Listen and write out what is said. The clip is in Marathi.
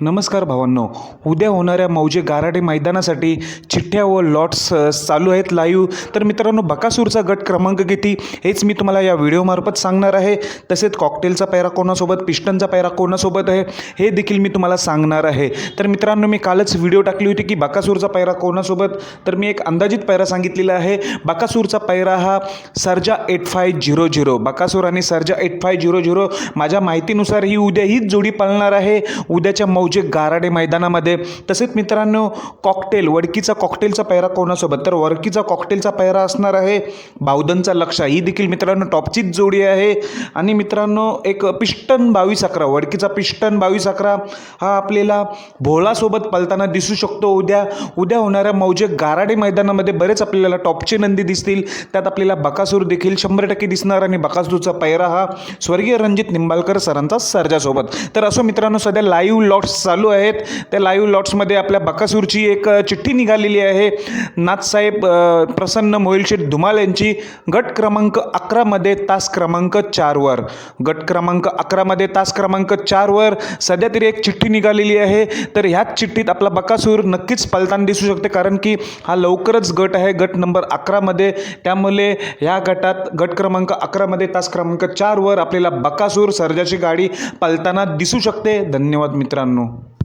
नमस्कार भावांनो. उद्या होणाऱ्या मौजे गाराडे मैदानासाठी चिठ्ठ्या व लॉट्स चालू आहेत लाईव्ह तर मित्रांनो बकासूरचा गट क्रमांक किती? हेच मी तुम्हाला या व्हिडिओमार्फत सांगणार आहे. तसेच कॉकटेलचा पैरा कोणासोबत पिस्टनचा पैरा कोणासोबत आहे हे देखील मी तुम्हाला सांगणार आहे. तर मित्रांनो मी कालच व्हिडिओ टाकली होती की बकासूरचा पैरा कोणासोबत? तर मी एक अंदाजित पैरा सांगितलेला आहे. बकासूरचा पैरा हा Sarja eight five zero zero Bakasur आणि Sarja eight five zero zero माझ्या माहितीनुसार ही उद्या हीच जोडी पालणार आहे. उद्याच्या मौ मौजे गाराडे मैदानामध्ये तसेच मित्रांनो कॉकटेल वडकीचा कॉकटेलचा पैरा कोणासोबत? तर वडकीचा कॉकटेलचा पैरा असणार आहे बावधनचा लक्ष ही देखील मित्रांनो टॉपचीच जोडी आहे. आणि मित्रांनो एक पिष्टन बावीस अकरा वडकीचा पिष्टन बावीस अकरा हा आपल्याला भोळासोबत पलताना दिसू शकतो. उद्या उद्या होणाऱ्या मौजे गाराडे मैदानामध्ये बरेच आपल्याला टॉपचे नंदी दिसतील. त्यात आपल्याला बकासूर देखील शंभर टक्के दिसणार आणि बकासूरचा पैरा हा स्वर्गीय रणजित निंबाळकर सरांचा सर्जासोबत. तर असो मित्रांनो सध्या लाईव्ह लॉट्स चालू आहेत. त्या लाईव्ह लॉट्समध्ये आपल्या बकासूरची एक चिठ्ठी निघालेली आहे. नाथसाहेब प्रसन्न मोहिलशेठ धुमाल यांची गट क्रमांक अकरामध्ये तास क्रमांक चारवर गट क्रमांक अकरामध्ये तास क्रमांक चारवर सध्या तरी एक चिठ्ठी निघालेली आहे. तर ह्याच चिठ्ठीत आपला बकासूर नक्कीच पलताना दिसू शकते. कारण की हा लवकरच गट आहे. गट नंबर अकरामध्ये त्यामुळे ह्या गटात गट क्रमांक अकरामध्ये तास क्रमांक चारवर आपल्याला बकासूर सर्जाची गाडी पलताना दिसू शकते. धन्यवाद मित्रांनो. know